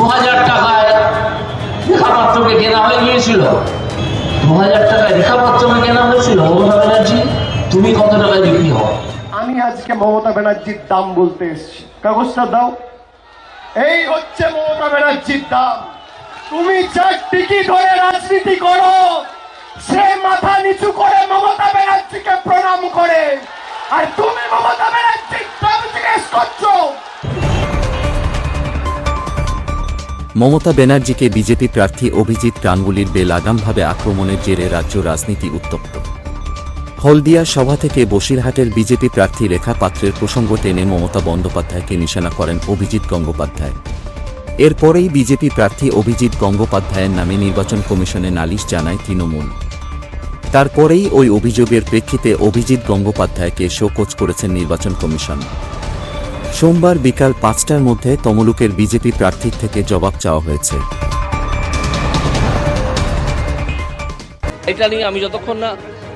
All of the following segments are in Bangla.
দু হাজার টাকায় কেনা হয়ে গিয়েছিল। দু হাজার টাকায় রেখাপাত্রকে কেনা হয়েছিল? মমতা ব্যানার্জি, তুমি কত টাকায় বিক্রি হও? আমি আজকে মমতা ব্যানার্জির দাম বলতে কাগজটা দাও। এই হচ্ছে মমতা ব্যানার্জির দাম। তুমি যার টিকি ধরে রাজনীতি করো, সে মাথা নিচু করে মমতা ব্যানার্জিকে প্রণাম করে। আর তুমি মমতা ব্যানার্জির দাম জিজ্ঞেস করছ? মমতা ব্যানার্জিকে বিজেপি প্রার্থী অভিজিৎ গাঙ্গুলির বেলাগামভাবে আক্রমণের জেরে রাজ্য রাজনীতি উত্তপ্ত। হলদিয়া সভা থেকে বসিরহাটের বিজেপি প্রার্থী রেখা পাত্রের প্রসঙ্গ টেনে মমতা বন্দ্যোপাধ্যায়কে নিশানা করেন অভিজিৎ গঙ্গোপাধ্যায়। এরপরেই বিজেপি প্রার্থী অভিজিৎ গঙ্গোপাধ্যায়ের নামে নির্বাচন কমিশনে নালিশ জানায় তৃণমূল। তারপরেই ওই অভিযোগের প্রেক্ষিতে অভিজিৎ গঙ্গোপাধ্যায়কে শোকজ করেছেন নির্বাচন কমিশন। সোমবার বিকাল পাঁচটার মধ্যে তমলুকের বিজেপি প্রার্থীর থেকে জবাব চাওয়া হয়েছে। এটা নিয়ে আমি যতক্ষণ না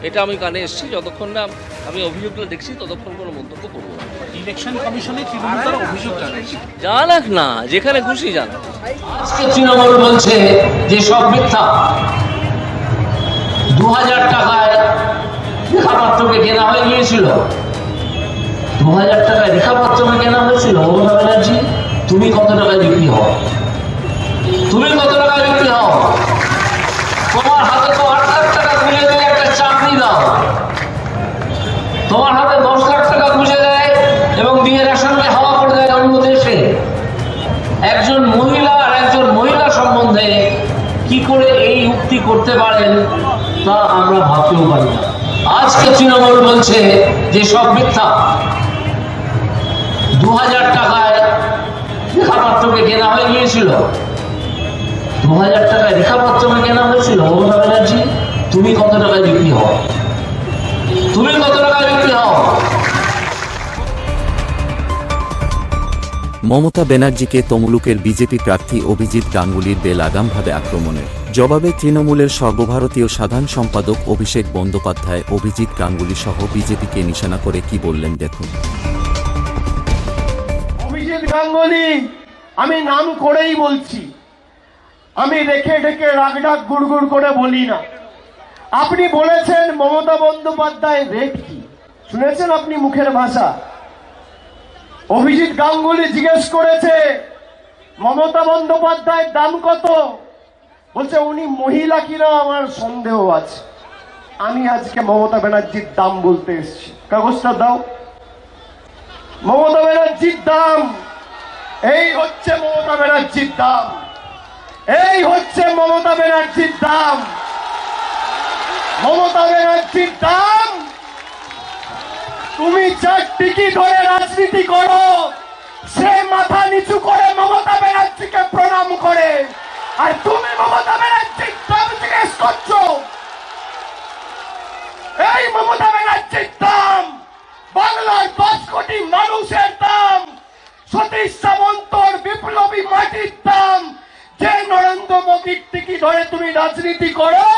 এটা আমি কানে এসেছি যতক্ষণ না আমি অভিযোগটা দেখছি ততক্ষণ কোনো মন্তব্য করব না। ইলেকশন কমিশনে তৃণমূল তারা অভিযোগ জানাক না যেখানে খুশি জানাক। তৃণমূল বলছে যে সব মিথ্যা। দু হাজার টাকায় রেখাপাত্রকে কেনা হয়ে গিয়েছিল। দু হাজার টাকায় রেখাপাত্রকে কেনা হয়েছিল? মমতা ব্যানার্জি তুমি কত টাকায় বিক্রি হও? তুমি কত টাকায় বিক্রি হও? তোমার হাতে তো আট লাখ টাকা খুঁজে দেয় একটা চাকরি দাও। তোমার হাতে দশ লাখ টাকা খুঁজে দেয় এবং বিয়ের সঙ্গে হাওয়া করে দেয় অন্য দেশে একজন মহিলা আর একজন মহিলা সম্বন্ধে কি করে এই উক্তি করতে পারেন তা আমরা ভাবতেও পারি না। আজকে তৃণমূল বলছে যে সব মিথ্যা। দু হাজার টাকায় কেনা হয়ে গিয়েছিল। দু হাজার টাকায় কেনা হয়েছিল? মমতা ব্যানার্জি তুমি কত টাকায় বিক্রি হও? তুমি কত টাকায় বিক্রি হও? মমতা ব্যানার্জিকে তমলুকের বিজেপি প্রার্থী অভিজিৎ গাঙ্গুলির বেলাগামভাবে আক্রমণের জবাবে তৃণমূলের সর্বভারতীয় সাধারণ সম্পাদক অভিষেক বন্দ্যোপাধ্যায়, অভিজিৎ গাঙ্গুলি সহ বিজেপিকে নিশানা করে কি বললেন দেখুন। গাঙ্গুলি আমি নাম করেই বলছি। আমি রেখে ঢেকে রাগডাক গুড়গুড় করে বলি না। আপনি বলেছেন মমতা বন্দ্যোপাধ্যায় রেট কি? শুনেছেন আপনি মুখের ভাষা? অভিজিৎ গাঙ্গুলি জিজ্ঞেস করেছে, মমতা বন্দ্যোপাধ্যায়ের দাম কত? বলছে, উনি মহিলা কিনা আমার সন্দেহ আছে। আমি আজকে মমতা ব্যানার্জির দাম বলতে এসেছি। কাগজটা দাও। মমতা ব্যানার্জির দাম এই হচ্ছে মমতা ব্যানার্জির দাম। এই হচ্ছে মমতা ব্যানার্জির দাম। মমতা ব্যানার্জির দাম। তুমি যার টিকি ধরে রাজনীতি করো। সে মাথা নিচু করে মমতা ব্যানার্জিকে প্রণাম করে। আর তুমি মমতা ব্যানার্জির দাম জিজ্ঞেস করছ। এই মমতা ব্যানার্জির দাম। বাংলার পাঁচ কোটি মানুষের সতীশ সামন্তর বিপ্লবী মাটির দাম। যে নরেন্দ্র মোদীর টিকি ধরে তুমি রাজনীতি করো,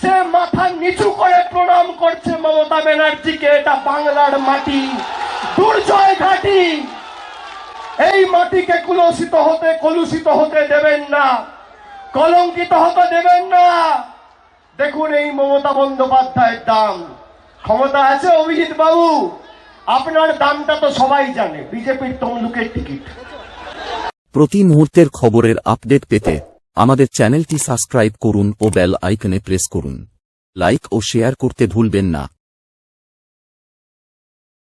সে মাথা নিচু করে প্রণাম করছে মমতা ব্যানার্জিকে। এটা বাংলার মাটি, দুর্জয় ঘাটি। এই মাটিকে কুলসিত হতে, কলুষিত হতে দেবেন না, কলঙ্কিত হতে দেবেন না। দেখুন এই মমতা বন্দ্যোপাধ্যায়ের দাম। ক্ষমতা আছে অভিজিৎ বাবু? আপনার দামটা তো সবাই জানে। বিজেপির তমলুকের টিকিট। প্রতি মুহূর্তের খবরের আপডেট পেতে আমাদের চ্যানেলটি সাবস্ক্রাইব করুন ও বেল আইকনে প্রেস করুন। লাইক ও শেয়ার করতে ভুলবেন না।